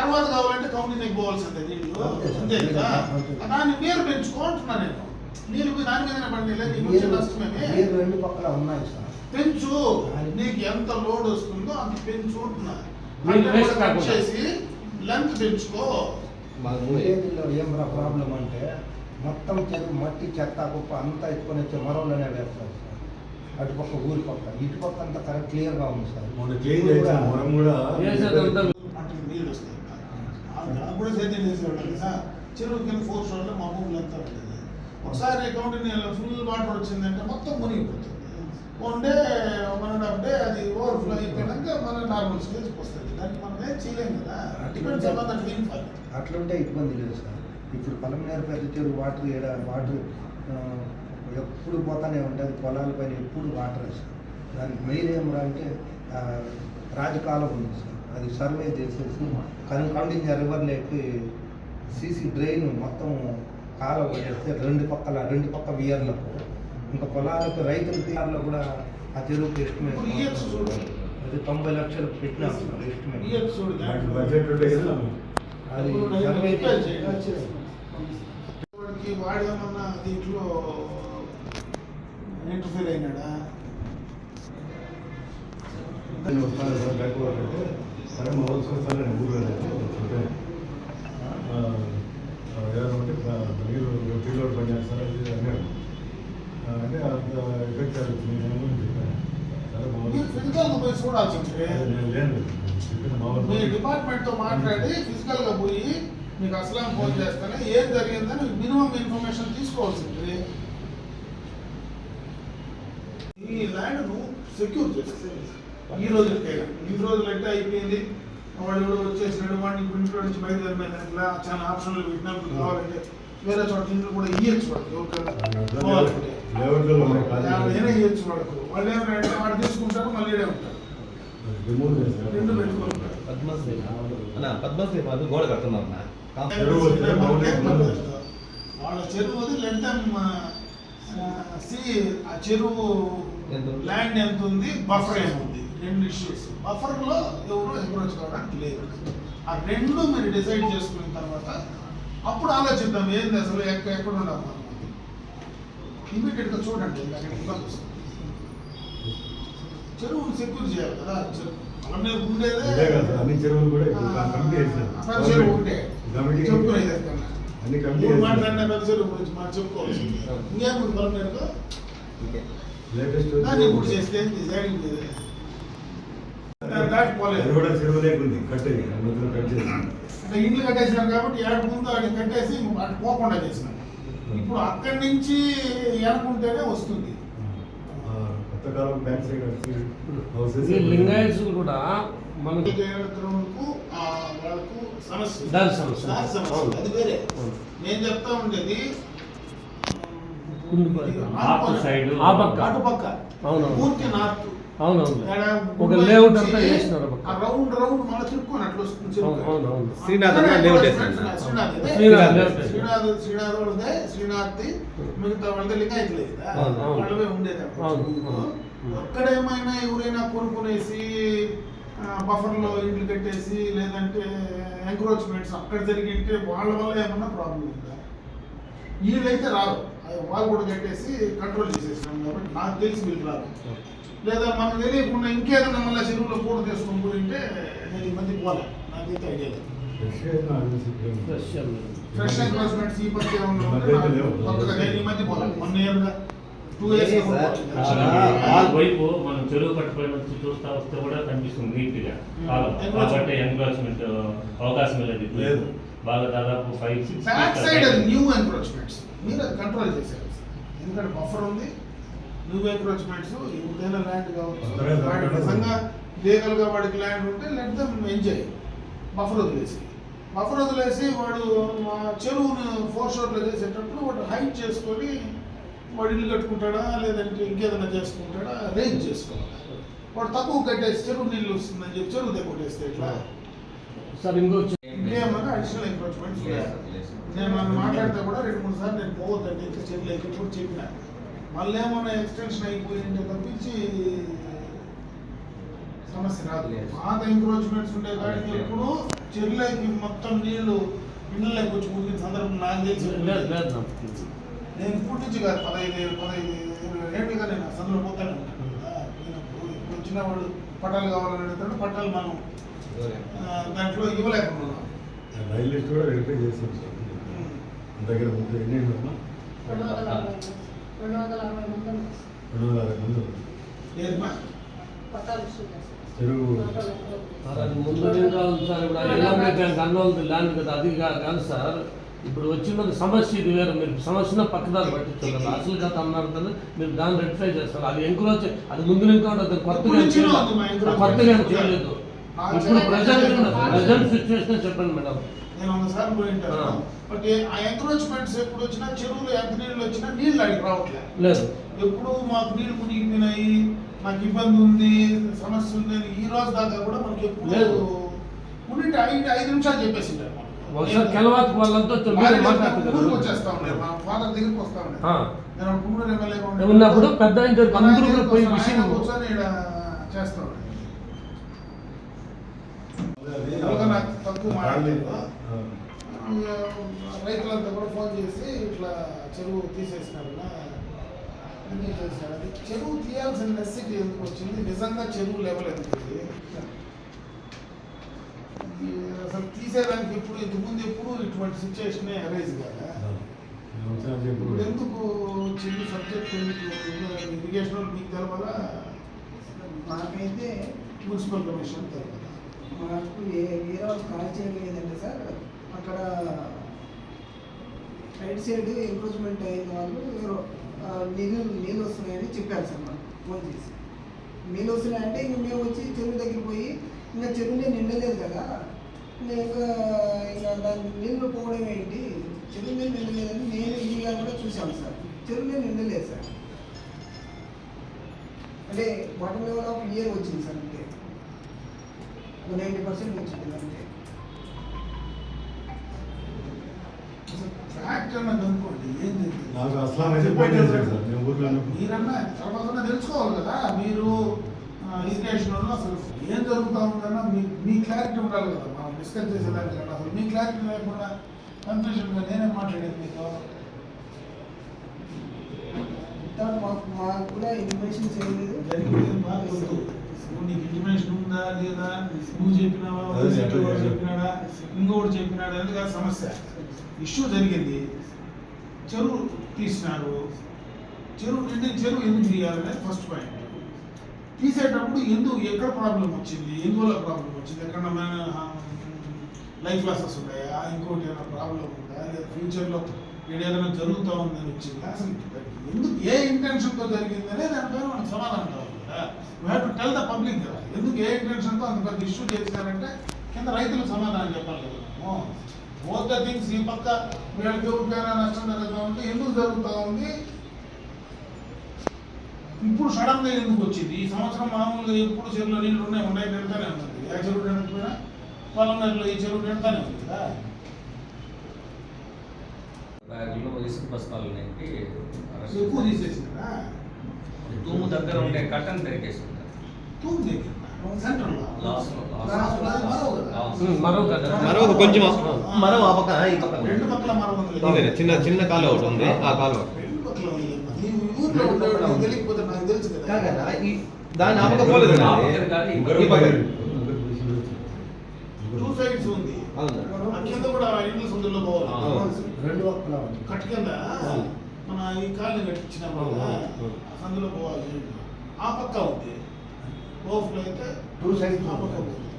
తర్వాత కావాలంటే కౌంటీకి పోవాల్సిందే నీళ్ళు అంతే కదా? దాన్ని మీరు పెంచుకో అంటున్నా నేను. నీళ్ళు దాని మీదనే పండి నీకు నీరు రెండు పక్కల ఉన్నాయి సార్. పెంచు. నీకు ఎంత లోడ్ వస్తుందో అంత పెంచు అంటే కూడా కట్. చేసి లెంత్ పెంచుకో. ఏం ప్రాబ్లం అంటే మొత్తం చెరువు మట్టి చెత్త కుప్ప అంతా ఎత్తుకొని వచ్చే మరవలోనే వేస్తారు సార్. అటుపక్క ఊరి పక్క. ఇటు పక్క అంతా కరెక్ట్ క్లియర్గా ఉంది సార్. మొన్న క్లీన్ కూడా అంటే నీళ్ళు వస్తాయి. అప్పుడే సేద్యం చేసేవాళ్ళు కదా చెరువు కింద ఫోర్ షోర్లో మా భూములు అంతా ఉండేది. ఒకసారి కౌంటీ ఫుల్ వాటర్ వచ్చిందంటే మొత్తం మునిగిపోతుంది. One day one and half day అది ఓవర్ఫ్లో అయిపోయాక మన నార్మల్ స్టేజ్కి వస్తుంది దానికి మనం ఏం చేయలేం కదా. Depends upon that rainfall అట్లుంటే ఇబ్బంది లేదు సార్. ఇప్పుడు పలమనేరు పెద్ద చెరువు వాటర్ ఏడ వాటర్ ఎప్పుడు పోతానే ఉంటుంది పొలాల పైన ఎప్పుడు వాటర్ సార్. దానికి మెయిన్ ఏమరా అంటే రాజకాలం ఉంది సార్. అది సర్వే చేసేసి కను కండించే రివర్ లేకి సీసీ డ్రైన్ మొత్తం కాలువ చేస్తే రెండు పక్కల రెండు పక్క వియర్లకు ఇంకా పొలాలకు రైతుల వియర్లో కూడా ఆ చెరువుకి ఎస్టిమేట్. అది తొంభై లక్షలు పెట్టినాం ఎస్టిమేట్ అది సర్వే వాడేమన్నా దీంట్లో ఇంటర్ఫీర్ అయినాడా? సార్ మా వాళ్ళు సార్ నేను ఊరు వెళ్ళాను ఏమంటే మీరు ఫీల్డ్ పని చేస్తారా ఇది అన్నాడు అంటే అంత ఎఫెక్ట్ అవుతుంది నేను చెప్పాను. సరే మా గా పోయి చూడాల్సిందే వాళ్ళు నేను లేను. చెప్పిన మా మీ వాళ్ళు డిపార్ట్మెంట్తో మాట్లాడి ఫిజికల్గా పోయి మీకు అసలు ఫోన్ చేస్తానే ఏం జరిగిందని మినిమం ఇన్ఫర్మేషన్ తీసుకోవాల్సింది. ఈ ల్యాండ్ను సెక్యూర్ చేస్తే ఈ రోజు ఈ రోజులు అంటే అయిపోయింది. వాడు ఎవడో వచ్చేసినాడు వాడిని ఇప్పుడు ఇంట్లో నుంచి బయలుదేరిన ఇట్లా చాలా ఆప్షన్లు పెట్టినప్పుడు కావాలంటే వేరే చోట ఇంట్లో కూడా ఇయ్యచ్చు ఎవరికైనా కావాలంటే. ఏమైనా ఇయ్యచ్చు వాడుకు వాళ్ళు ఏమైనా వాడు తీసుకుంటారు మళ్ళీ ఉంటారు రెండు పెట్టుకుంటారు పద్మశ్రీ అన్న పద్మశ్రీ వాళ్ళు గోడ కడుతున్నారు. వాళ్ళ చెరువు వదిలి ఎంత సి ఆ చెరువు ఎంత ఉంది? ల్యాండ్ ఎంత ఉంది? బఫర్ ఏముంది? రెండు ఇష్యూస్ బఫర్లో ఎవరు ఎంకరేజ్ కావడానికి లేదు. ఆ రెండు మీరు డిసైడ్ చేసుకున్న తర్వాత అప్పుడు ఆలోచిద్దాం ఏంది అసలు ఎక్కడ ఎక్కడ ఉండాలి మనం? ఇమీడియట్గా చూడండి అక్కడ ఇబ్బంది వస్తుంది చెరువును సెక్యూర్ చేయాలి కదా చెరువు. మీద ఉండేదే. అన్ని చెరువులు కూడా చెరువు చెప్పుకునేది మాట్లాడిన పెద్ద గురించి మనం చెప్పుకోవచ్చు. ఇంకేముంది లేటెస్ట్ ఇప్పుడు చేస్తే? దాటి పోలేదు. అది కూడా చెరువు లేకుంది కట్టేది మధ్యలో కట్ చేసి. అంటే ఇండ్లు కట్టేసినారు కాబట్టి ఏడు ముందు అది కట్టేసి అటు పోకుండా చేసినాం. ఇప్పుడు అక్కడి నుంచి ఎనుకుంటేనే వస్తుంది. కొత్త కాలం బ్యాక్ సైడ్ లింగాయత్స్ కూడా మనకి వాళ్ళకు సమస్య. దాని సమస్య. అది వేరే. నేను చెప్తా ఉండేది. పూర్తి నార్త్. ఒక లేఅవుట్ అంతా రౌండ్ రౌండ్ మళ్ళీ తిరుక్కొని అట్లా వస్తుంది చెరువు. అవును, అవును, అవును. శ్రీనాథ్ అన్న లేఅవుట్. శ్రీనాథ్. శ్రీనాథ్. శ్రీనాథ్ శ్రీనాథ్ వాళ్ళదే మిగతా వాళ్ళది అవును. వాళ్ళవే ఉండేది. అక్కడ ఏమైనా ఎవరైనా కొనుక్కునేసి బఫర్లో ఇండ్లు కట్టేసి లేదంటే ఎంక్రోచ్మెంట్స్ అక్కడ జరిగింటే వాళ్ళ వల్ల ఏమన్నా ప్రాబ్లం ఉందా వీళ్ళైతే రారు అది వాళ్ళు కూడా కట్టేసి కంట్రోల్ చేసేసినాం కాబట్టి నాకు తెలిసి వీళ్ళు రారు. లేదా మనకు తెలియకుండా ఇంకేదైనా మళ్ళీ చెరువులో కూడా తీసుకొని పోయింటే నేను ఈ మధ్య పోలే. నాకైతే ఐడియా లేదు. ఫ్రెష్ ఎంక్రోచ్మెంట్స్ ఈ మధ్య ఈ మధ్య పోలే. వన్ ఇయర్గా వైపు మనం చెరువు కట్టుకొని వచ్చి చూస్తా వస్తే కూడా కనిపిస్తుంది నీట్గా కాలం. కాబట్టి ఎంక్రోచ్మెంట్ అవకాశం. లేదు. బాగా దాదాపు ఫైవ్ సిక్స్ బ్యాక్ సైడ్ అది న్యూ ఎంక్రోచ్మెంట్స్ మీరు అది కంట్రోల్ చేశారు. ఎందుకంటే బఫర్ ఉంది. న్యూ ఎంక్రోచ్మెంట్స్ ఎవరిదైనా ల్యాండ్ కావచ్చు అందరూ వాడికి నిజంగా లీగల్గా వాడికి ల్యాండ్ ఉంటే లెట్ దమ్ ఎంజాయ్ బఫర్ వదిలేసి. బఫర్ వదిలేసి వాడు మా చెరువుని ఫోర్ షోర్లో చేసేటప్పుడు వాడు హైట్ చేసుకొని వాడు ఇల్లు కట్టుకుంటాడా లేదంటే ఇంకేదైనా చేసుకుంటాడా రేంజ్ చేసుకోవాలి. వాడు తక్కువ కట్టేసి చెరువు నీళ్ళు వస్తుందని చెప్పి చెరువు దగ్గర కొట్టేస్తే ఇట్లా సార్ ఇంకొచ్చి ఇంకేమన్నా అడిషనల్ ఎంక్రోచ్మెంట్స్ నేను నన్ను మాట్లాడితే కూడా రెండు మూడు సార్లు నేను పోవద్దండి ఇంకా చేయలేక కూడా చెప్పిన. మళ్ళీ ఏమన్నా ఎక్స్టెన్షన్ అయిపోయింటే తప్పించి సమస్య రాదు. పాత ఎంక్రోచ్మెంట్స్ ఉండే కాడికి ఎప్పుడు చెరువులకి మొత్తం నీళ్ళు ఇళ్ళకి వచ్చి ముగిన సందర్భం నాకు తెలిసి. నేను ఇప్పటి నుంచి కాదు పదహైదు పదహైదు ఏళ్ళుగా నేను సందులో పోతానే. పోయినప్పుడు ఇప్పుడు వచ్చిన వాడు పట్టాలు కావాలని అడుగుతాడు పట్టాలు మనం దాంట్లో ఇవ్వలేకపోతున్నాం. రైల్ లిస్ట్ కూడా వెరిఫై చేసాం సార్. మన దగ్గర ముందు ఎన్ని రెండు వందల అరవై మంది. చెరువు. సార్ ముందు ఇప్పుడు ల్యాండ్ కదా అది కాదు సార్. ఇప్పుడు వచ్చినది సమస్య ఇది వేరు. మీరు సమస్యను పక్కదారి పట్టించారు అసలు కథ అన్నారు కదా మీరు దాన్ని రెక్టిఫై చేస్తారు. అది ఎంక్రోచ్ అది ముందు ఇంకా ఉంటుంది కొత్తగా. కొత్తగా చేయలేదు. ఇప్పుడు. ప్రజెంట్ ప్రజెంట్ సిచ్యువేషన్ చెప్పండి. మేడం. నేను ఒకసారి పోయి ఉంటాను ఆ. బట్ ఆ ఎంక్రోచ్మెంట్స్ ఎప్పుడు వచ్చినా చెరువులు ఎంత నీళ్ళు వచ్చినా నీళ్ళు అడిగి రావట్లేదు లేదు. ఎప్పుడు మాకు నీళ్ళు మునిగిపోయినాయి మాకు ఇబ్బంది ఉంది సమస్య ఉంది అని ఈ రోజు దాకా కూడా మనకి ఎప్పుడు లేదు. ఉండింటే ఐదు ఐదు నిమిషాలు చెప్పేసి. ఒకసారి కెలవాతి వాళ్ళంతా వచ్చేస్తా ఉండే మా ఫాదర్ దగ్గరికి వస్తా ఉండే. నేను ఉన్నప్పుడు పెద్ద అందరూ పోయి విషయం కూర్చొని చేస్తా. ఉండే నాకు తక్కువ మాట్లాడలేదు. రైతులంతా కూడా ఫోన్ చేసి ఇట్లా చెరువు తీసేసినారు అన్నీ అది చెరువు తీయాల్సిన నెసిటీ ఎందుకు వచ్చింది? నిజంగా చెరువు లెవెల్ ఎందుకు అసలు తీసేదానికి ఎప్పుడు ఇంతకుముందు ఎప్పుడు ఇటువంటి సిచ్యువేషన్ అరైజ్ కదా. ఇప్పుడు ఎందుకు వచ్చింది సబ్జెక్ట్ ఇరిగేషన్ మీకు తెలవాలా? మాకైతే మున్సిపల్ కమిషన్ తెలవాలా. మాకు ఏ వేరే వాళ్ళు కాల్ చేయడం లేదంటే సార్. అక్కడ రైట్ సైడ్ ఎంక్రోచ్మెంట్ అయిన వాళ్ళు ఎవరో నీళ్ళు నీళ్ళు వస్తున్నాయని చెప్పారు సార్ మాకు ఫోన్ చేసి. నీళ్ళు వస్తున్నాయంటే ఇంక మేము వచ్చి చెరువు దగ్గరికి పోయి ఇంకా చెరువునే నిండలేదు కదా. ఇంకా ఇంకా దాని నీళ్ళు పోవడం ఏంటి? చెరువునే నిండలేదని నేను ఇల్లుగా కూడా చూశాను సార్. చెరువునే నిండలేదు సార్. అంటే వాటర్ లెవెల్ ఆఫ్ ఇయర్ వచ్చింది సార్ అంతే. నైంటీ పర్సెంట్ వచ్చింది అంతే ఫ్యాక్ట్ అన్నది అనుకోండి నాకు అస్లాం ఉన్నప్పుడు. మీరన్నా తర్వాత తెలుసుకోవాలి కదా. మీరు ఇరిగేషన్ వల్ల అసలు ఏం జరుగుతా ఉందన్నా మీ మీ క్లారిటీ ఉండాలి కదా. మనం డిస్కస్ చేసేదానికన్నా అసలు మీ క్లారిటీ లేకుండా కన్ఫ్యూజన్గా నేనేం మాట్లాడేది మీతో మాకు మాకు కూడా ఇన్ఫర్మేషన్ చేయలేదు. జరిగింది బాగా నువ్వు నీకు ఇంటిమేషన్ ఉందా లేదా? నువ్వు చెప్పినావా. చెప్పినాడా? ఇంకొకటి చెప్పినాడా? అనేది కాదు సమస్య. ఇష్యూ జరిగింది. చెరువు తీసినారు. చెరువు నిండి చెరువు ఎందుకు తీయాలనేది ఫస్ట్ పాయింట్ తీసేటప్పుడు ఎందుకు ఎక్కడ ప్రాబ్లం వచ్చింది? ఎందువల్ల ప్రాబ్లం వచ్చింది? ఎక్కడ లైఫ్ లాసెస్ ఉన్నాయా? ఇంకోటి ఏమైనా ప్రాబ్లం ఉందా? లేదా ఫ్యూచర్లో ఏదైనా జరుగుతూ ఉందని వచ్చిందా? అసలు ఎందుకు ఏ ఇంటెన్షన్తో జరిగిందనే దానిపైన మనకు సమాధానం కావాలి. Have to tell the public కదా ఎందుకు ఏ ఇంటెన్షన్తో అంత పెద్ద ఇష్యూ చేసినారంటే కింద రైతులకు సమాధానం చెప్పాలి కదా. బోత్ ద థింగ్స్ ఈ పక్క వీళ్ళకి ఎవరికైనా నష్టం జరుగుతూ ఉంటే ఎందుకు జరుగుతూ ఉంది? ఇప్పుడు సడన్గా ఎందుకు వచ్చింది? ఈ సంవత్సరం మామూలుగా ఎప్పుడు చెరువులో నీళ్ళు ఉన్నాయి? ఉన్నాయి నిండుతానే ఉంటుంది. ఏ చెరువు నిండకపోయినా పొలంలో ఈ చెరువు నిండుతానే ఉంది కదా. బ్యాగులో ఇసుక బస్తాలు ఎక్కువ. తీసేసినారా? తూము దగ్గర ఉండే కట్టన్ తూము దగ్గర. ఒక కొంచెం మరో ఆ పక్కన ఈ పక్కన రెండు పక్కల మరో ఉంది ఇదే చిన్న చిన్న కాలువ ఒకటి ఉంది. ఆ. కాలువ. ఉంది. దాని ఆ పక్క పోలేదు పక్క. టూ సైడ్స్ కింద కూడా. రెండు పక్కల ఉంది. కట్ కింద? మన ఈ కాళ్ళు కట్టించినాం కదా అందులో పోవాలి. ఆ పక్క ఉంది. ఓఫ్లో అయితే టూ సైడ్స్ ఆ పక్క. పోతుంది.